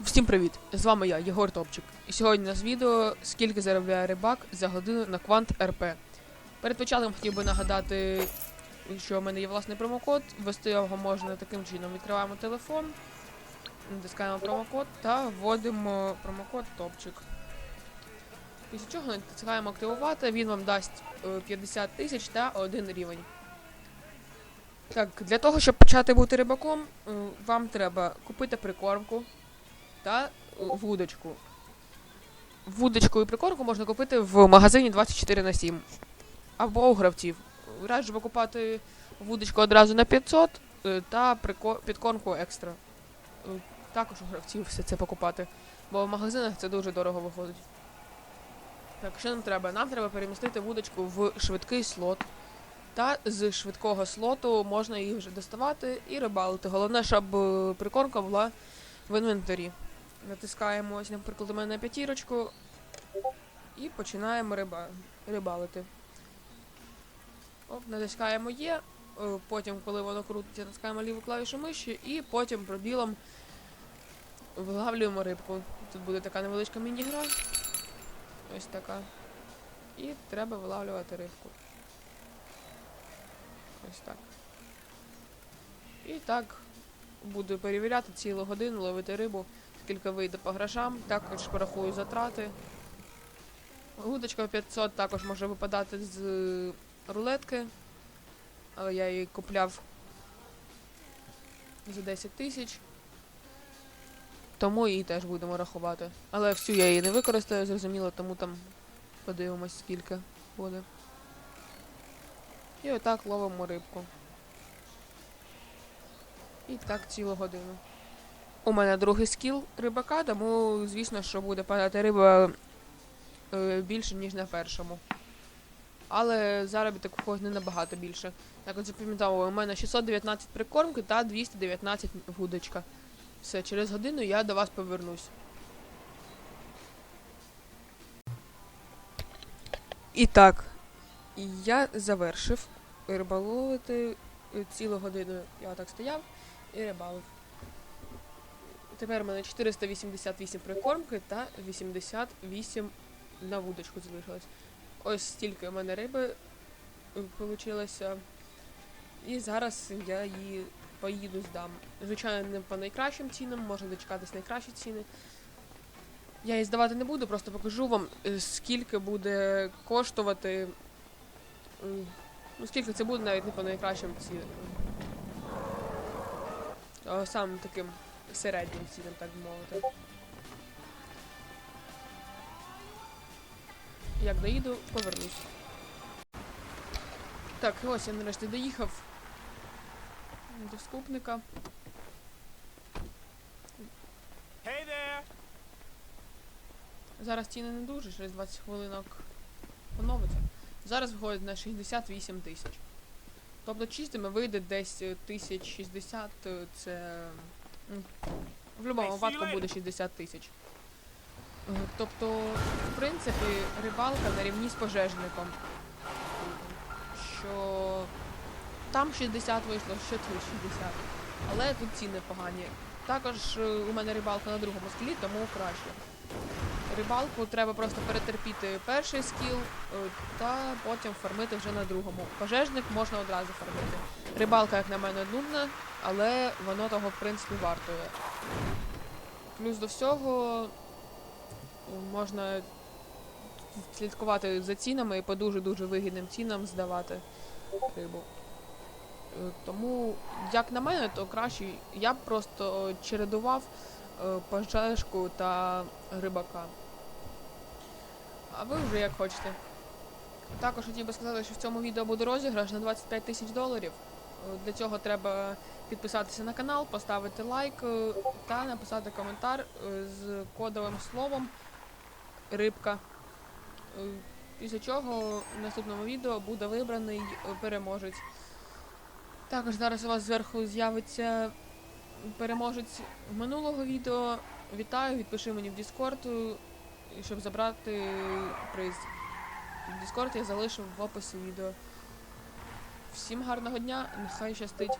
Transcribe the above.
Всім привіт! З вами я, Єгор Топчик. І сьогодні у нас відео скільки заробляє рибак за годину на Квант РП. Перед початком хотів би нагадати, що в мене є власний промокод. Ввести його можна таким чином. Відкриваємо телефон, натискаємо промокод та вводимо промокод Топчик. Після чого натискаємо активувати, він вам дасть е, 50 тисяч та один рівень. Так, для того, щоб почати бути рибаком, е, вам треба купити прикормку та е, вудочку. Вудочку і прикормку можна купити в магазині 24 на 7 або у гравців. Раджу покупати вудочку одразу на 500 е, та підкормку екстра. Е, Також у гравців все це покупати, бо в магазинах це дуже дорого виходить. Так, що нам треба? Нам треба перемістити вудочку в швидкий слот. Та з швидкого слоту можна її вже доставати і рибалити. Головне, щоб прикормка була в інвентарі. Натискаємо, ось, наприклад, у мене на п'ятірочку і починаємо риба... рибалити. Оп, натискаємо Є, е, потім, коли воно крутиться, натискаємо ліву клавішу миші і потім пробілом вилавлюємо рибку. Тут буде така невеличка міні-гра. Ось така. І треба вилавлювати рибку. Ось так. І так буду перевіряти цілу годину, ловити рибу, скільки вийде по грошам, також порахую затрати. Гудочка 500 також може випадати з е, рулетки, але я її купляв за 10 тисяч. Тому її теж будемо рахувати. Але всю я її не використаю, зрозуміло, тому там подивимось скільки буде. І отак ловимо рибку. І так цілу годину. У мене другий скіл рибака, тому звісно, що буде падати риба е, більше, ніж на першому. Але заробіток у не набагато більше. Так от запам'ятовую, у мене 619 прикормки та 219 вудочка. Все, через годину я до вас повернусь. І так, я завершив риболовити е, цілу годину. Я так стояв і рибалив. Тепер у мене 488 прикормки та 88 на вудочку залишилось. Ось стільки у мене риби вийшло. І зараз я її поїду здам. Звичайно, не по найкращим цінам, можна дочекатись найкращі ціни. Я її здавати не буду, просто покажу вам, е, скільки буде коштувати. е, Ну, скільки це буде навіть не по найкращим цінам. А самим таким середнім цінам, так мовити. Як доїду, повернусь. Так, ось я нарешті доїхав до скупника. Hey there! Зараз ціни не дуже, через 20 хвилинок поновиться. Зараз виходить на 68 тисяч. Тобто чистими вийде десь е, 1060, е, це. В будь-якому випадку буде 60 тисяч. Е, Тобто, в принципі, рибалка на рівні з пожежником. Що там 60 вийшло, що тут 60. Але тут ціни погані. Також е, у мене рибалка на другому скілі, тому краще. Рибалку треба просто перетерпіти перший скіл е, та потім фармити вже на другому. Пожежник можна одразу фармити. Рибалка, як на мене, нудна, але воно того в принципі вартує. Плюс до всього можна слідкувати за цінами і по дуже-дуже вигідним цінам здавати рибу. Е, Тому, як на мене, то краще я б просто чередував е, пожежку та рибака. А ви вже як хочете. Також хотів би сказати, що в цьому відео буде розіграш на 25 тисяч доларів. Е, Для цього треба підписатися на канал, поставити лайк та написати коментар з кодовим словом рибка. Після чого в наступному відео буде вибраний переможець. Також зараз у вас зверху з'явиться переможець минулого відео. Вітаю, відпиши мені в Discord, щоб забрати приз. Discord я залишив в описі відео. Всім гарного дня, нехай щастить.